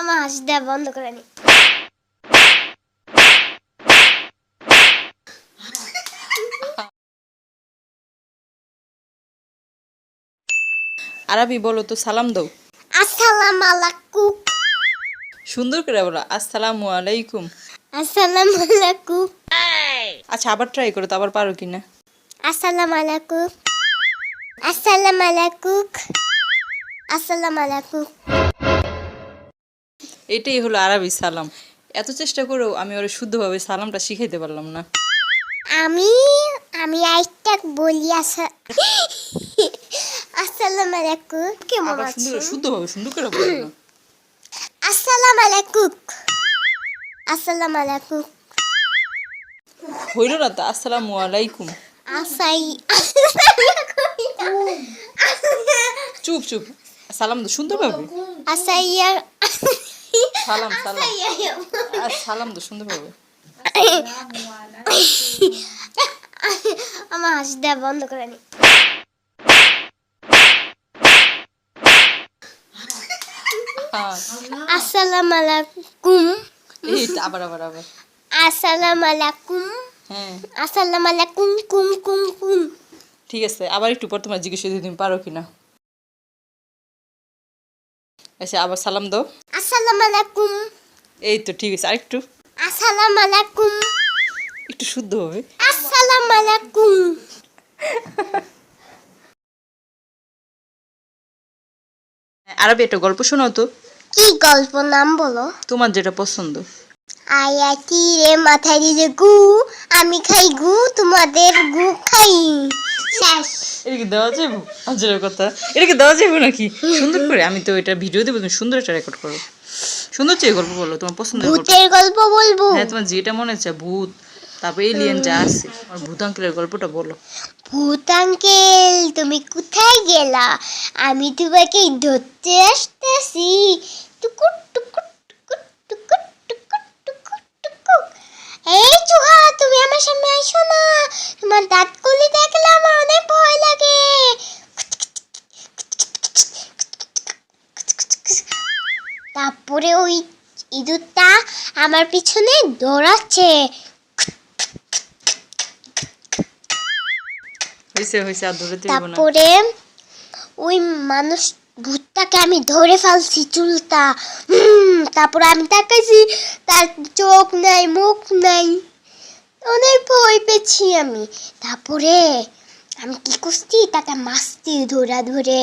আমার হাসি দেওয়া বন্ধ করে নি আরবি বলো তো সালাম দাও। আসসালাম আলাইকুম। সুন্দর করে বলো আসসালামু আলাইকুম। আসসালাম আলাইকুম। আচ্ছা আবার ট্রাই করো তো আবার পারো কিনা। আসসালাম আলাইকুম। আসসালাম আলাইকুম। আসসালাম আলাইকুম। এটাই হলো আরবি সালাম। এত চেষ্টা করেও আমি ওরা শুদ্ধভাবে সালামটা শিখাইতে পারলাম না। আমি আমি আইটা বলি আসা আসসালাম আলাইকুম কেমন আবার আছো? সুন্দর শুদ্ধভাবে সুন্দর করে বলো না। আসসালাম আলাইকুম। আসসালাম আলাইকুম। হইল না তো আসসালামু আলাইকুম। আসাই চুপ চুপ। সালাম তো সুন্দরভাবে আসাইয়া সালাম সালাম। আর সালাম তো সুন্দরভাবে আমার হাসি দেওয়া বন্ধ করে নি। হ্যাঁ। আসসালাম আলাইকুম। আবার আবার আবার। আসসালাম আলাইকুম। হ্যাঁ। আসসালাম আলাইকুম কুম কুম কুম। ঠিক আছে আবার একটু পর তোমার জিজ্ঞেস তুমি পারো কিনা। আচ্ছা আবার সালাম দাও। আসসালাম আলাইকুম। এই তো ঠিক আছে আরেকটু। আসসালাম আলাইকুম। একটু শুদ্ধ হবে। আসসালাম আলাইকুম। আরবি একটা গল্প শোনাও তো। কি গল্প নাম বলো? তোমার যেটা পছন্দ। আয়াতি রে মাথায় দিলে গু আমি খাই গু তোমাদের গু খাই। শেষ। এটা কি দেওয়া যাব? আজের কথা। এটা কি দেওয়া যাব নাকি? সুন্দর করে আমি তো এটা ভিডিও দেবো তুমি সুন্দর একটা রেকর্ড করো। সুন্দর চেয়ে গল্প বলো তোমার পছন্দের গল্প। ভূতের গল্প বলব। হ্যাঁ তোমার যেটা মনে হচ্ছে ভূত তারপর এলিয়েন যা আছে আমার ভূত আঙ্কেলের গল্পটা বলো। ভূত আঙ্কেল তুমি কোথায় গেলা? আমি তোমাকে ধরতে আসতেছি। টুকুর টুকুর টুকুর টুকুর এই চুহা তুমি আমার সামনে আইসো না। তোমার দাঁতগুলি দেখলে আমার অনেক ভয় লাগে তারপরে ওই ইঁদুরটা আমার পিছনে দৌড়াচ্ছে। তারপরে ওই মানুষ ভূতটাকে আমি ধরে ফেলছি চুলটা। তারপরে আমি তাকাইছি তার চোখ নাই মুখ নাই। অনেক ভয় পেয়েছি আমি। তারপরে আমি কি করছি? তাকে মাছটি ধরা ধরে।